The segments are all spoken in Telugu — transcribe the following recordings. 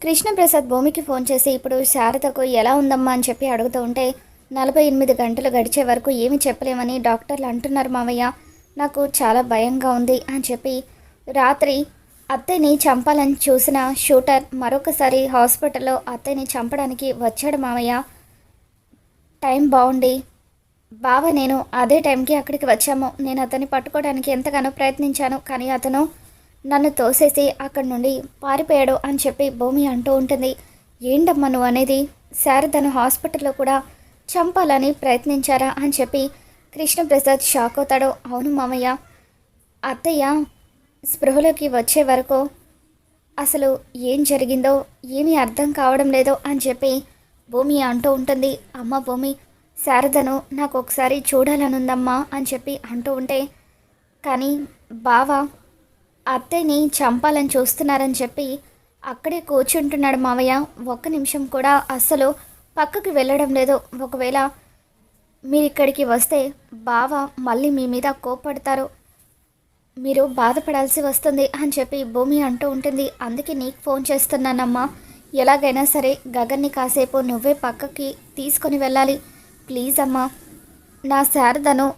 కృష్ణప్రసాద్ భూమికి ఫోన్ చేసి ఇప్పుడు శారదకు ఎలా ఉందమ్మా? అని చెప్పి అడుగుతూ ఉంటే నలభై ఎనిమిది గంటలు గడిచే వరకు ఏమి చెప్పలేమని డాక్టర్లు అంటున్నారు మావయ్య. నాకు చాలా భయంగా ఉంది అని చెప్పి రాత్రి అత్తయ్యని చంపాలని చూసిన షూటర్ మరొకసారి హాస్పిటల్లో అత్తయ్యని చంపడానికి వచ్చాడు మావయ్య. టైం బాగుండి బావ నేను అదే టైంకి అక్కడికి వచ్చాము. నేను అతన్ని పట్టుకోవడానికి ఎంతగానో ప్రయత్నించాను కానీ అతను నన్ను తోసేసి అక్కడి నుండి పారిపోయాడు అని చెప్పి భూమి అంటూ ఉంటుంది. ఏంటమ్మా నువ్వు అనేది? శారదను హాస్పిటల్లో కూడా చంపాలని ప్రయత్నించారా అని చెప్పి కృష్ణప్రసాద్ షాక్ అవుతాడు. అవును మామయ్య. అత్తయ్య స్పృహలోకి వచ్చే వరకు అసలు ఏం జరిగిందో ఏమీ అర్థం కావడం లేదో అని చెప్పి భూమి అంటూ ఉంటుంది. అమ్మ భూమి శారదను నాకు ఒకసారి చూడాలనుందమ్మా అని చెప్పి అంటూ ఉంటే కానీ బావ అత్తయ్యని చంపాలని చూస్తున్నారని చెప్పి అక్కడే కూర్చుంటున్నాడు మావయ్య. ఒక్క నిమిషం కూడా అస్సలు పక్కకి వెళ్ళడం లేదు. ఒకవేళ మీరు ఇక్కడికి వస్తే బావ మళ్ళీ మీ మీద కోప్పడతారు. మీరు బాధపడాల్సి వస్తుంది అని చెప్పి భూమి అంటూ ఉంటుంది. అందుకే నీకు ఫోన్ చేస్తున్నానమ్మా. ఎలాగైనా సరే గగన్ని కాసేపు నువ్వే పక్కకి తీసుకొని వెళ్ళాలి. ప్లీజ్ అమ్మా. నా శారదను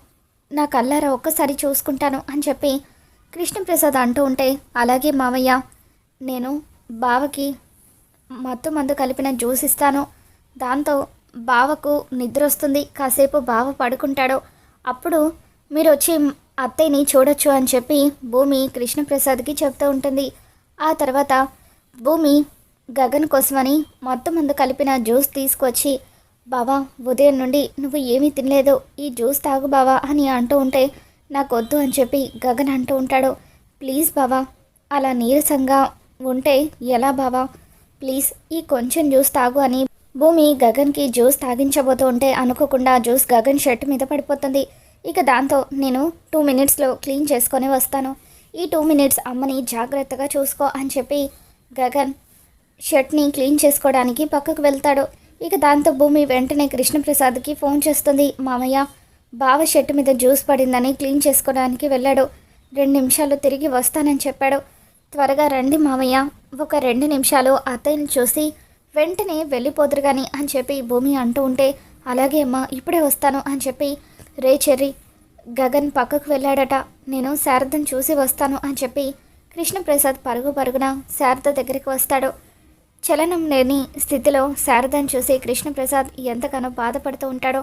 నా కల్లారా ఒక్కసారి చూసుకుంటాను అని చెప్పి కృష్ణప్రసాద్ అంటూ ఉంటే అలాగే మావయ్య నేను బావకి మత్తు మందు కలిపిన జ్యూస్ ఇస్తాను. దాంతో బావకు నిద్ర వస్తుంది కాసేపు బావ పడుకుంటాడు. అప్పుడు మీరు వచ్చి అత్తయ్యని చూడొచ్చు అని చెప్పి భూమి కృష్ణప్రసాద్కి చెప్తూ ఉంటుంది. ఆ తర్వాత భూమి గగన్ కోసమని మొత్తం మందు కలిపిన జ్యూస్ తీసుకొచ్చి బావా ఉదయం నుండి నువ్వు ఏమీ తినలేదు. ఈ జ్యూస్ తాగు బావా అని అంటూ ఉంటే నాకు వద్దు అని చెప్పి గగన్ అంటూ ఉంటాడు. ప్లీజ్ బావా అలా నీరసంగా ఉంటే ఎలా బావా? ప్లీజ్ ఈ కొంచెం జ్యూస్ తాగు అని భూమి గగన్కి జ్యూస్ తాగించబోతూ ఉంటే అనుకోకుండా జ్యూస్ గగన్ షర్ట్ మీద పడిపోతుంది. ఇక దాంతో నేను టూ మినిట్స్లో క్లీన్ చేసుకొని వస్తాను. ఈ టూ మినిట్స్ అమ్మని జాగ్రత్తగా చూసుకో అని చెప్పి గగన్ షర్ట్ని క్లీన్ చేసుకోవడానికి పక్కకు వెళ్తాడు. ఇక దాంతో భూమి వెంటనే కృష్ణప్రసాద్కి ఫోన్ చేస్తుంది. మామయ్య బావ షర్ట్ మీద జ్యూస్ పడిందని క్లీన్ చేసుకోవడానికి వెళ్ళాడు. రెండు నిమిషాలు తిరిగి వస్తానని చెప్పాడు. త్వరగా రండి మామయ్య. ఒక రెండు నిమిషాలు అత్తయ్యని చూసి వెంటనే వెళ్ళిపోదురు కానీ అని చెప్పి భూమి అంటూ ఉంటే అలాగే అమ్మా ఇప్పుడే వస్తాను అని చెప్పి రే చెర్రి గగన్ పక్కకు వెళ్ళాడట. నేను శారదను చూసి వస్తాను అని చెప్పి కృష్ణప్రసాద్ పరుగు పరుగున శారద దగ్గరికి వస్తాడు. చలనం లేని స్థితిలో శారదను చూసి కృష్ణప్రసాద్ ఎంతగానో బాధపడుతూ ఉంటాడో.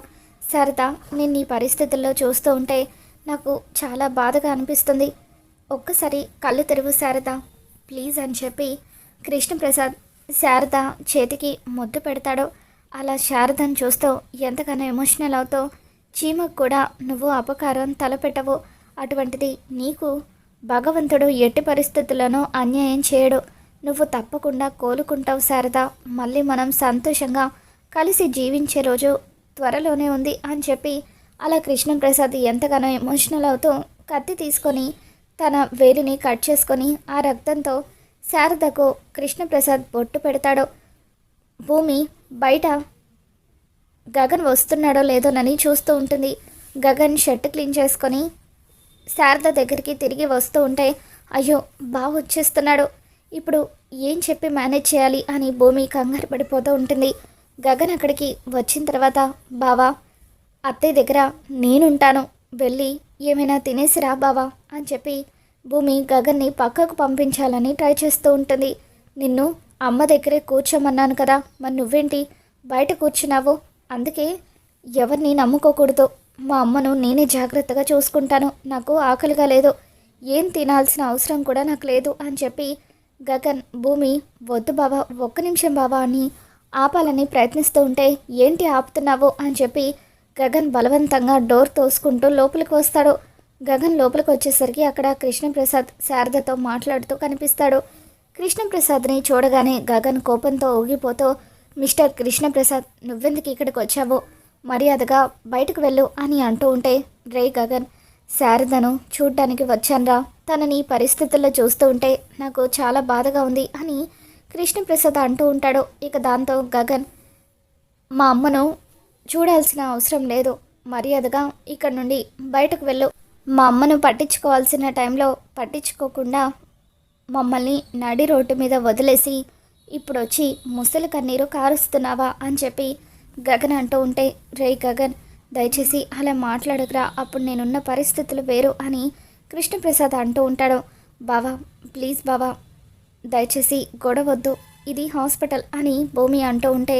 శారద నేను నీ పరిస్థితుల్లో చూస్తూ ఉంటే నాకు చాలా బాధగా అనిపిస్తుంది. ఒక్కసారి కళ్ళు తెరువు శారద. ప్లీజ్ అని చెప్పి కృష్ణప్రసాద్ శారద చేతికి ముద్దు పెడతాడు. అలా శారదను చూస్తూ ఎంతగానో ఎమోషనల్ అవుతో చీమకు కూడా నువ్వు అపకారం తలపెట్టవు. అటువంటిది నీకు భగవంతుడు ఎట్టి పరిస్థితులను అన్యాయం చేయడు. నువ్వు తప్పకుండా కోలుకుంటావు శారద. మళ్ళీ మనం సంతోషంగా కలిసి జీవించే రోజు త్వరలోనే ఉంది అని చెప్పి అలా కృష్ణప్రసాద్ ఎంతగానో ఎమోషనల్ అవుతూ కత్తి తీసుకొని తన వేలిని కట్ చేసుకొని ఆ రక్తంతో శారదకు కృష్ణప్రసాద్ బొట్టు పెడతాడు. భూమి బయట గగన్ వస్తున్నాడో లేదోనని చూస్తూ ఉంటుంది. గగన్ షర్ట్ క్లీన్ చేసుకొని శారద దగ్గరికి తిరిగి వస్తూ ఉంటే అయ్యో బాగా వచ్చేస్తున్నాడు. ఇప్పుడు ఏం చెప్పి మేనేజ్ చేయాలి అని భూమి కంగారు పడిపోతూ ఉంటుంది. గగన్ అక్కడికి వచ్చిన తర్వాత బావా అత్తయ్య దగ్గర నేనుంటాను. వెళ్ళి ఏమైనా తినేసిరా బావా? అని చెప్పి భూమి గగన్ని పక్కకు పంపించాలని ట్రై చేస్తూ ఉంటుంది. నిన్ను అమ్మ దగ్గరే కూర్చోమన్నాను కదా మరి నువ్వేంటి బయట కూర్చున్నావు? అందుకే ఎవరిని నమ్ముకోకూడదు. మా అమ్మను నేనే జాగ్రత్తగా చూసుకుంటాను. నాకు ఆకలిగా లేదు. ఏం తినాల్సిన అవసరం కూడా నాకు లేదు అని చెప్పి గగన్ భూమి వద్దు బావా ఒక్క నిమిషం బావా అని ఆపాలని ప్రయత్నిస్తూ ఉంటే ఏంటి ఆపుతున్నావు? అని చెప్పి గగన్ బలవంతంగా డోర్ తోసుకుంటూ లోపలికి వస్తాడు. గగన్ లోపలికి వచ్చేసరికి అక్కడ కృష్ణప్రసాద్ శారదతో మాట్లాడుతూ కనిపిస్తాడు. కృష్ణప్రసాద్ని చూడగానే గగన్ కోపంతో ఊగిపోతూ మిస్టర్ కృష్ణప్రసాద్ నువ్వెందుకు ఇక్కడికి వచ్చావు? మర్యాదగా బయటకు వెళ్ళు అని అంటూ ఉంటే రే గగన్ శారదను చూడ్డానికి వచ్చాన్రా. తనని పరిస్థితుల్లో చూస్తూ ఉంటే నాకు చాలా బాధగా ఉంది అని కృష్ణప్రసాద్ అంటూ ఉంటాడు. ఇక దాంతో గగన్ మా అమ్మను చూడాల్సిన అవసరం లేదు. మర్యాదగా ఇక్కడ నుండి బయటకు వెళ్ళు. మా అమ్మను పట్టించుకోవాల్సిన టైంలో పట్టించుకోకుండా మమ్మల్ని నడి రోడ్డు మీద వదిలేసి ఇప్పుడు వచ్చి ముసలి కన్నీరు కారుస్తున్నావా? అని చెప్పి గగన్ అంటూ ఉంటే రే గగన్ దయచేసి అలా మాట్లాడకురా. అప్పుడు నేనున్న పరిస్థితులు వేరు అని కృష్ణప్రసాద్ అంటూ ఉంటాడు. బావా ప్లీజ్ బావా దయచేసి గొడవద్దు. ఇది హాస్పిటల్ అని భూమి అంటూ ఉంటే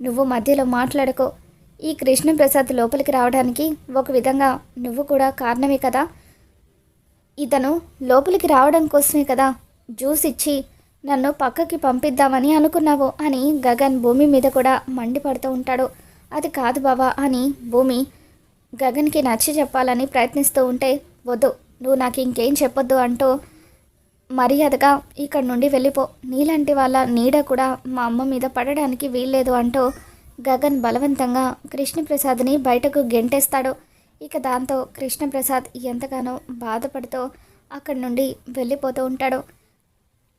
నువ్వు మధ్యలో మాట్లాడుకో. ఈ కృష్ణప్రసాద్ లోపలికి రావడానికి ఒక విధంగా నువ్వు కూడా కారణమే కదా? ఇతను లోపలికి రావడం కోసమే కదా? జ్యూస్ ఇచ్చి నన్ను పక్కకి పంపిద్దామని అనుకున్నావు అని గగన్ భూమి మీద కూడా మండిపడుతూ ఉంటాడు. అది కాదు బావా అని భూమి గగన్కి నచ్చి చెప్పాలని ప్రయత్నిస్తూ ఉంటే వద్దు నువ్వు నాకు ఇంకేం చెప్పొద్దు అంటూ మర్యాదగా ఇక్కడ నుండి వెళ్ళిపో. నీలాంటి వాళ్ళ నీడ కూడా మా అమ్మ మీద పడడానికి వీల్లేదు అంటూ గగన్ బలవంతంగా కృష్ణప్రసాద్ని బయటకు గెంటేస్తాడు. ఇక దాంతో కృష్ణప్రసాద్ ఎంతగానో బాధపడుతూ అక్కడి నుండి వెళ్ళిపోతూ ఉంటాడు.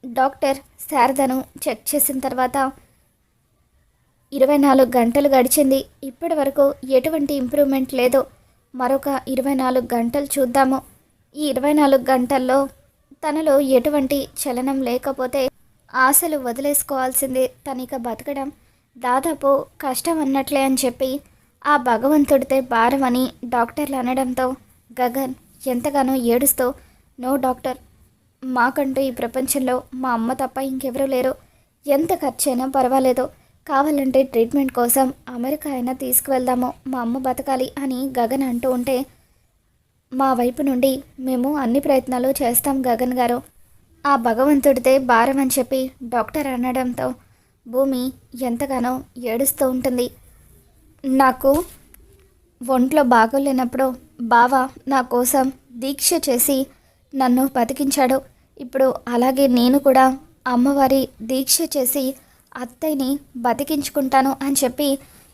డాక్టర్ శారదను చెక్ చేసిన తర్వాత ఇరవై నాలుగు గంటలు గడిచింది. ఇప్పటి వరకు ఎటువంటి ఇంప్రూవ్మెంట్ లేదు. మరొక ఇరవై నాలుగు గంటలు చూద్దాము. ఈ ఇరవై నాలుగు గంటల్లో తనలో ఎటువంటి చలనం లేకపోతే ఆశలు వదిలేసుకోవాల్సిందే. తనిక బతకడం దాదాపు కష్టం అన్నట్లే అని చెప్పి ఆ భగవంతుడితే భారం అని డాక్టర్లు అనడంతో గగన్ ఎంతగానో ఏడుస్తూ నో డాక్టర్ మాకంటూ ఈ ప్రపంచంలో మా అమ్మ తప్ప ఇంకెవరూ లేరు. ఎంత ఖర్చైనా పర్వాలేదు. కావాలంటే ట్రీట్మెంట్ కోసం అమెరికా అయినా తీసుకువెళ్దాము. మా అమ్మ బతకాలి అని గగన్ అంటూ ఉంటే మా వైపు నుండి మేము అన్ని ప్రయత్నాలు చేస్తాం గగన్ గారు. ఆ భగవంతుడితే భారం అని చెప్పి డాక్టర్ అనడంతో భూమి ఎంతగానో ఏడుస్తూ ఉంటుంది. నాకు ఒంట్లో బాగోలేనప్పుడు బావ నా కోసం దీక్ష చేసి నన్ను బతికించాడు. ఇప్పుడు అలాగే నేను కూడా అమ్మవారి దీక్ష చేసి అత్తయ్యని బతికించుకుంటాను అని చెప్పి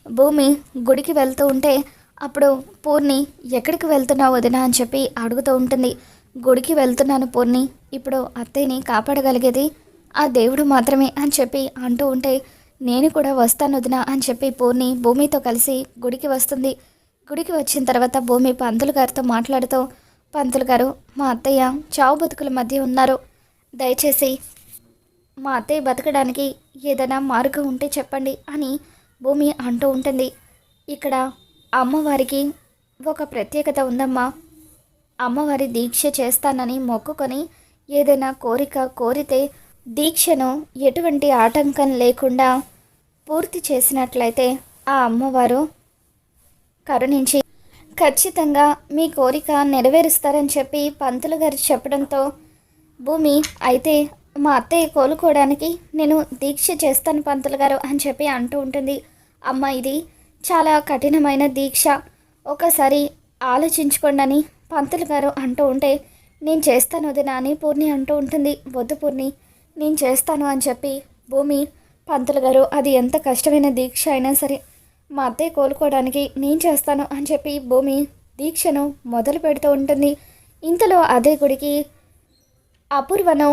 భూమి గుడికి వెళ్తూ ఉంటే అప్పుడు పూర్ణి ఎక్కడికి వెళ్తున్నావు వదిన? అని చెప్పి అడుగుతూ ఉంటుంది. గుడికి వెళ్తున్నాను పూర్ణి. ఇప్పుడు అత్తయ్యని కాపాడగలిగేది ఆ దేవుడు మాత్రమే అని చెప్పి అంటూ ఉంటే నేను కూడా వస్తాను వదిన అని చెప్పి పూర్ణి భూమితో కలిసి గుడికి వస్తుంది. గుడికి వచ్చిన తర్వాత భూమి పంతులు గారితో మాట్లాడుతూ పంతులు గారు మా అత్తయ్య చావు బతుకుల మధ్య ఉన్నారు. దయచేసి మా అత్తయ్య బతకడానికి ఏదైనా మార్గం ఉంటే చెప్పండి అని భూమి అంటూ ఉంటుంది. ఇక్కడ అమ్మవారికి ఒక ప్రత్యేకత ఉందమ్మా. అమ్మవారి దీక్ష చేస్తానని మొక్కుకొని ఏదైనా కోరిక కోరితే దీక్షను ఎటువంటి ఆటంకం లేకుండా పూర్తి చేసినట్లయితే ఆ అమ్మవారు కరుణించి ఖచ్చితంగా మీ కోరిక నెరవేరుస్తారని చెప్పి పంతులు గారు చెప్పడంతో భూమి అయితే మా అత్తయ్య కోలుకోవడానికి నేను దీక్ష చేస్తాను పంతులు గారు అని చెప్పి అంటూ ఉంటుంది. అమ్మ ఇది చాలా కఠినమైన దీక్ష. ఒకసారి ఆలోచించుకోండి అని పంతులు గారు అంటూ ఉంటే నేను చేస్తాను వదినా అని పూర్ణి అంటూ ఉంటుంది. వద్దు పూర్ణి నేను చేస్తాను అని చెప్పి భూమి పంతులు గారు అది ఎంత కష్టమైన దీక్ష అయినా సరే మా అత్తయ్య కోలుకోవడానికి నేను చేస్తాను అని చెప్పి భూమి దీక్షను మొదలు పెడుతూ ఉంటుంది. ఇంతలో అదే గుడికి అపూర్వను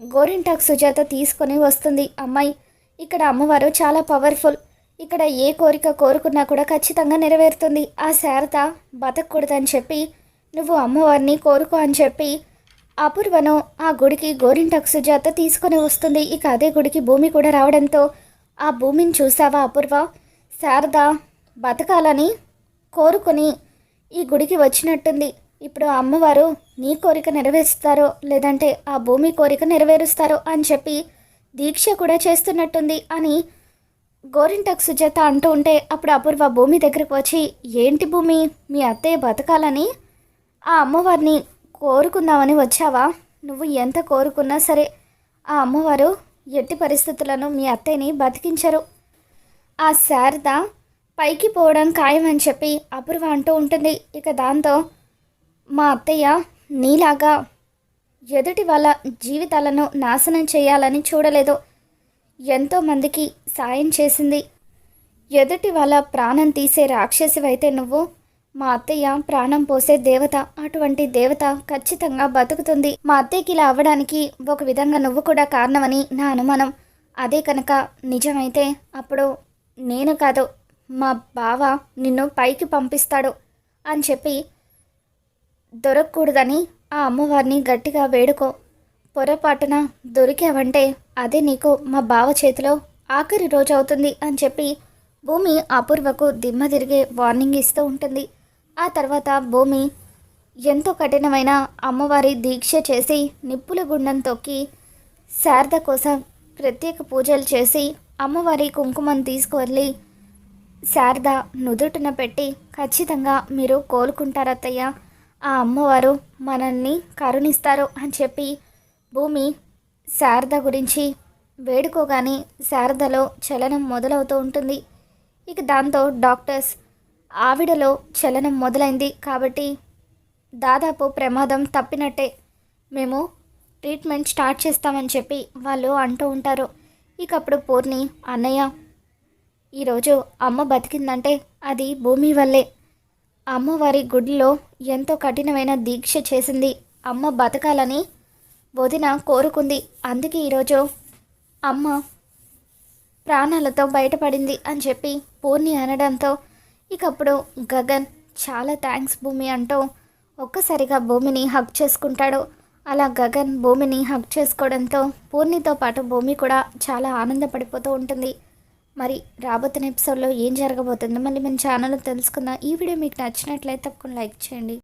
గోరింటాక్ సుజాత తీసుకొని వస్తుంది. అమ్మాయి ఇక్కడ అమ్మవారు చాలా పవర్ఫుల్ ఇక్కడ ఏ కోరిక కోరుకున్నా కూడా ఖచ్చితంగా నెరవేరుతుంది. ఆ శారద బతకూడదని చెప్పి నువ్వు అమ్మవారిని కోరుకో అని చెప్పి అపూర్వను ఆ గుడికి గోరింటకు సుజాత తీసుకొని వస్తుంది. ఇక అదే గుడికి భూమి కూడా రావడంతో ఆ భూమిని చూసావా అపూర్వ? శారద బతకాలని కోరుకొని ఈ గుడికి వచ్చినట్టుంది. ఇప్పుడు ఆ అమ్మవారు నీ కోరిక నెరవేరుస్తారో లేదంటే ఆ భూమి కోరిక నెరవేరుస్తారో అని చెప్పి దీక్ష కూడా చేస్తున్నట్టుంది అని గోరింటకు సుజాత అంటూ ఉంటే అప్పుడు అపూర్వ భూమి దగ్గరకు వచ్చి ఏంటి భూమి? మీ అత్తయ్య బతకాలని? ఆ అమ్మవారిని కోరుకుందామని వచ్చావా? నువ్వు ఎంత కోరుకున్నా సరే ఆ అమ్మవారు ఎట్టి పరిస్థితులను మీ అత్తయ్యని బతికించరు. ఆ శారద పైకి పోవడం ఖాయమని చెప్పి అపూర్వ అంటూ ఉంటుంది. ఇక దాంతో మా అత్తయ్య నీలాగా ఎదుటి వాళ్ళ జీవితాలను నాశనం చేయాలని చూడలేదు. ఎంతోమందికి సాయం చేసింది. ఎదుటి వాళ్ళ ప్రాణం తీసే రాక్షసివైతే నువ్వు మా అత్తయ్య ప్రాణం పోసే దేవత అటువంటి దేవత ఖచ్చితంగా బతుకుతుంది. మా అత్తయ్యకి ఇలా అవ్వడానికి ఒక విధంగా నువ్వు కూడా కారణమని నా అనుమానం. అదే కనుక నిజమైతే అప్పుడు నేను కాదు మా బావ నిన్ను పైకి పంపిస్తాడు అని చెప్పి దొరకకూడదని ఆ అమ్మవారిని గట్టిగా వేడుకో. పొరపాటున దొరికావంటే అదే నీకు మా బావ చేతిలో ఆఖరి రోజు అవుతుంది అని చెప్పి భూమి అపూర్వకు దిమ్మ తిరిగే వార్నింగ్ ఇస్తూ ఉంటుంది. ఆ తర్వాత భూమి ఎంతో కఠినమైన అమ్మవారి దీక్ష చేసి నిప్పుల గుండం తొక్కి శారద కోసం ప్రత్యేక పూజలు చేసి అమ్మవారి కుంకుమను తీసుకువెళ్ళి శారద నుదుటిన పెట్టి ఖచ్చితంగా మీరు కోలుకుంటారత్తయ్య. ఆ అమ్మవారు మనల్ని కరుణిస్తారు అని చెప్పి భూమి శారద గురించి వేడుకోగానే శారదలో చలనం మొదలవుతూ ఉంటుంది. ఇక దాంతో డాక్టర్స్ ఆవిడలో చలనం మొదలైంది కాబట్టి దాదాపు ప్రమాదం తప్పినట్టే. మేము ట్రీట్మెంట్ స్టార్ట్ చేస్తామని చెప్పి వాళ్ళు అంటూ ఉంటారు. ఇక అప్పుడు పూర్ణి అన్నయ్య ఈరోజు అమ్మ బతికిందంటే అది భూమి వల్లే. అమ్మవారి గుడిలో ఎంతో కఠినమైన దీక్ష చేసింది. అమ్మ బతకాలని వదిన కోరుకుంది. అందుకే ఈరోజు అమ్మ ప్రాణాలతో బయటపడింది అని చెప్పి పూర్ణి అనడంతో ఇకప్పుడు గగన్ చాలా థ్యాంక్స్ భూమి అంటూ ఒక్కసారిగా భూమిని హక్ చేసుకుంటాడు. అలా గగన్ భూమిని హక్ చేసుకోవడంతో పూర్ణితో పాటు భూమి కూడా చాలా ఆనందపడిపోతూ ఉంటుంది. మరి రాబోతున్న ఎపిసోడ్లో ఏం జరగబోతుందో మళ్ళీ మన ఛానల్లో తెలుసుకుందాం. ఈ వీడియో మీకు నచ్చినట్లయితే తప్పకుండా లైక్ చేయండి.